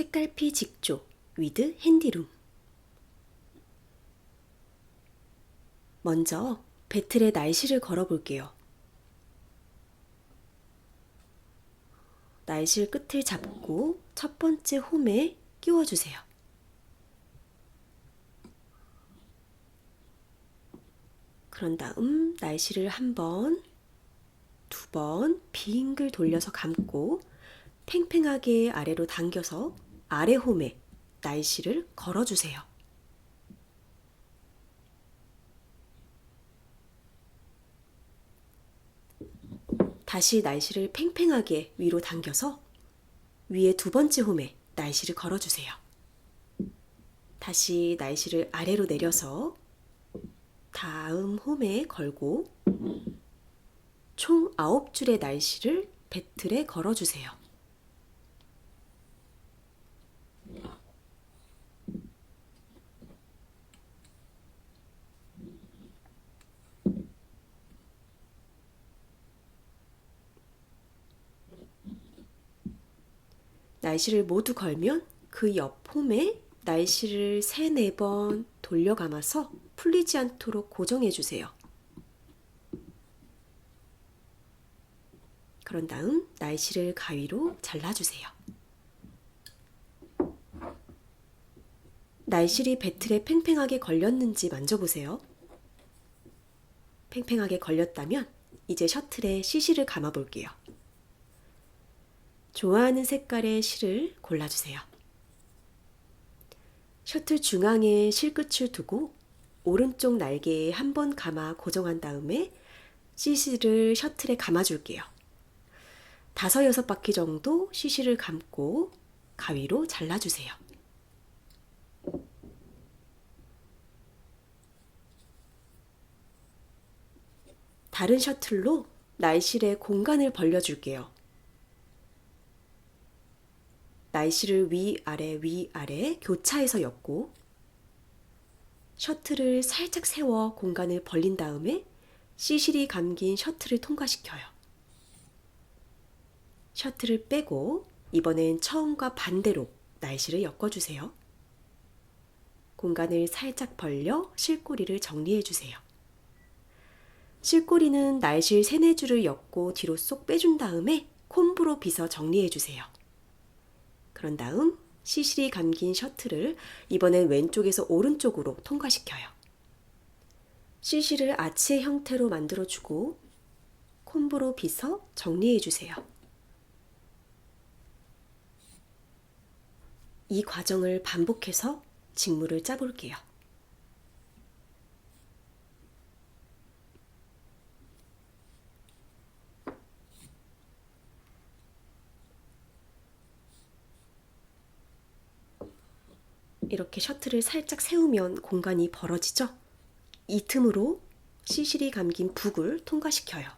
책갈피 직조 위드 핸디룸 먼저 배틀에 날씨를 걸어볼게요. 날실 끝을 잡고 첫 번째 홈에 끼워주세요. 그런 다음 날씨를 한 번, 두 번 빙글 돌려서 감고 팽팽하게 아래로 당겨서 아래 홈에 날씨를 걸어주세요. 다시 날씨를 팽팽하게 위로 당겨서 위에 두 번째 홈에 날씨를 걸어주세요. 다시 날씨를 아래로 내려서 다음 홈에 걸고 총 9줄의 날씨를 배틀에 걸어주세요. 날씨를 모두 걸면 그 옆 홈에 날씨를 3, 4번 돌려 감아서 풀리지 않도록 고정해 주세요. 그런 다음 날씨를 가위로 잘라주세요. 날실이 배틀에 팽팽하게 걸렸는지 만져보세요. 팽팽하게 걸렸다면 이제 셔틀에 시시를 감아 볼게요. 좋아하는 색깔의 실을 골라주세요. 셔틀 중앙에 실끝을 두고 오른쪽 날개에 한 번 감아 고정한 다음에 시시를 셔틀에 감아줄게요. 다섯 여섯 바퀴 정도 시시를 감고 가위로 잘라주세요. 다른 셔틀로 날실에 공간을 벌려줄게요. 날씨를 위아래 위아래 교차해서 엮고 셔틀을 살짝 세워 공간을 벌린 다음에 시실이 감긴 셔틀을 통과시켜요. 셔틀을 빼고 이번엔 처음과 반대로 날씨를 엮어주세요. 공간을 살짝 벌려 실꼬리를 정리해주세요. 실꼬리는 날실 세네 줄을 엮고 뒤로 쏙 빼준 다음에 콤브로 빗어 정리해주세요. 그런 다음 시실이 감긴 셔틀을 이번엔 왼쪽에서 오른쪽으로 통과시켜요. 시실을 아치의 형태로 만들어주고 콤브로 빗어 정리해주세요. 이 과정을 반복해서 직물을 짜볼게요. 이렇게 셔틀을 살짝 세우면 공간이 벌어지죠? 이 틈으로 시실이 감긴 북을 통과시켜요.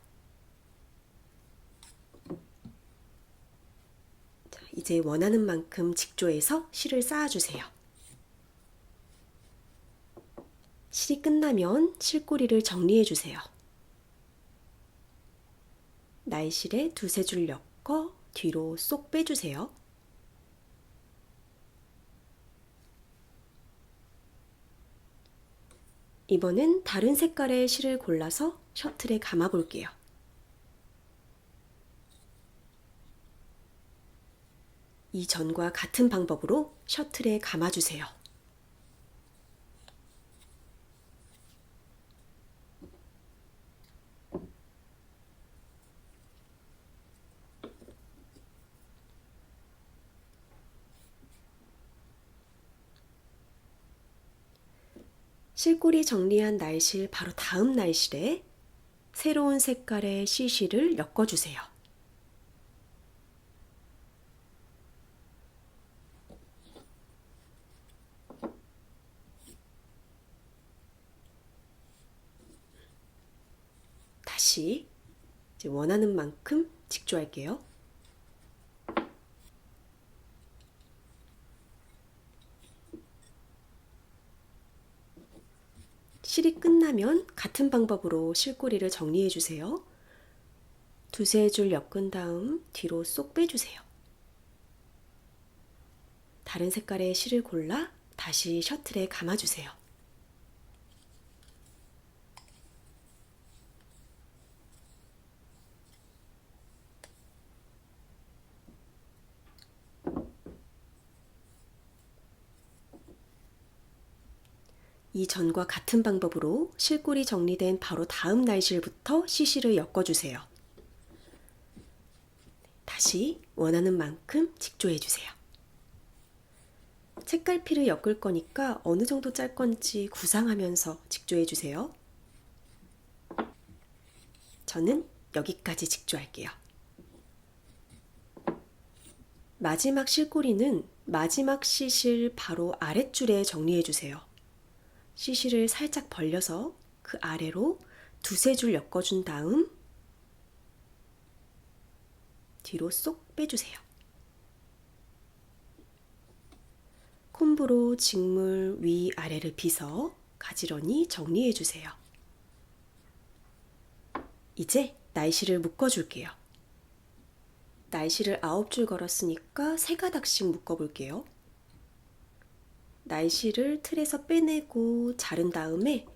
자, 이제 원하는 만큼 직조해서 실을 쌓아주세요. 실이 끝나면 실꼬리를 정리해주세요. 날실에 두세 줄 엮어 뒤로 쏙 빼주세요. 이번엔 다른 색깔의 실을 골라서 셔틀에 감아 볼게요. 이 전과 같은 방법으로 셔틀에 감아주세요. 실꼬리 정리한 날실 바로 다음 날실에 새로운 색깔의 시실을 엮어주세요. 다시 원하는 만큼 직조할게요. 실이 끝나면 같은 방법으로 실꼬리를 정리해 주세요. 두세 줄 엮은 다음 뒤로 쏙 빼주세요. 다른 색깔의 실을 골라 다시 셔틀에 감아주세요. 이 전과 같은 방법으로 실골이 정리된 바로 다음 날실부터 CC를 엮어주세요. 다시 원하는 만큼 직조해주세요. 책갈피를 엮을 거니까 어느 정도 짤 건지 구상하면서 직조해주세요. 저는 여기까지 직조할게요. 마지막 실꼬리는 마지막 시실 바로 아랫줄에 정리해주세요. 시실을 살짝 벌려서 그 아래로 두세 줄 엮어준 다음 뒤로 쏙 빼주세요. 콤브로 직물 위 아래를 빗어 가지런히 정리해주세요. 이제 날씨를 묶어줄게요. 날씨를 아홉 줄 걸었으니까 세 가닥씩 묶어볼게요. 날씨를 틀에서 빼내고 자른 다음에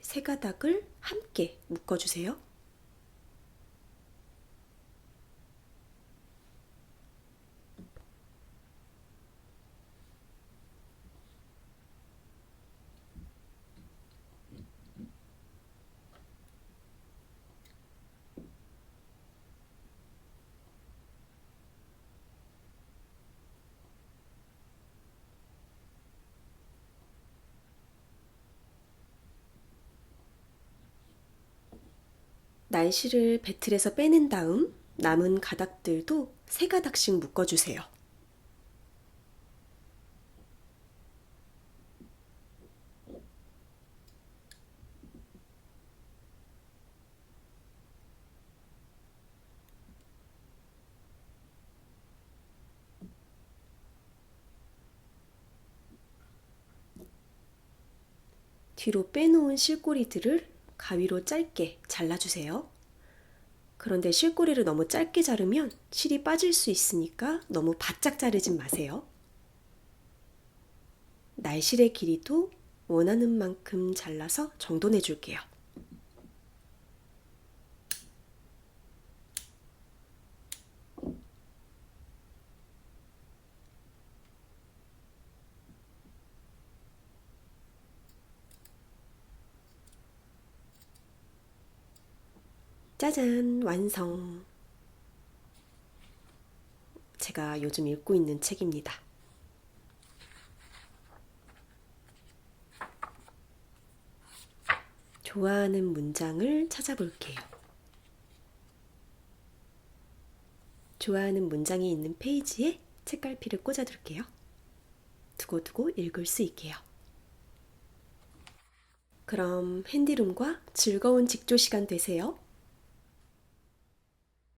세 가닥을 함께 묶어주세요. 날씨를 배틀에서 빼낸 다음 남은 가닥들도 세 가닥씩 묶어주세요. 뒤로 빼놓은 실꼬리들을 가위로 짧게 잘라주세요. 그런데 실꼬리를 너무 짧게 자르면 실이 빠질 수 있으니까 너무 바짝 자르진 마세요. 날실의 길이도 원하는 만큼 잘라서 정돈해 줄게요. 짜잔, 완성. 제가 요즘 읽고 있는 책입니다. 좋아하는 문장을 찾아볼게요. 좋아하는 문장이 있는 페이지에 책갈피를 꽂아둘게요. 두고두고 읽을 수 있게요. 그럼 핸디룸과 즐거운 직조 시간 되세요.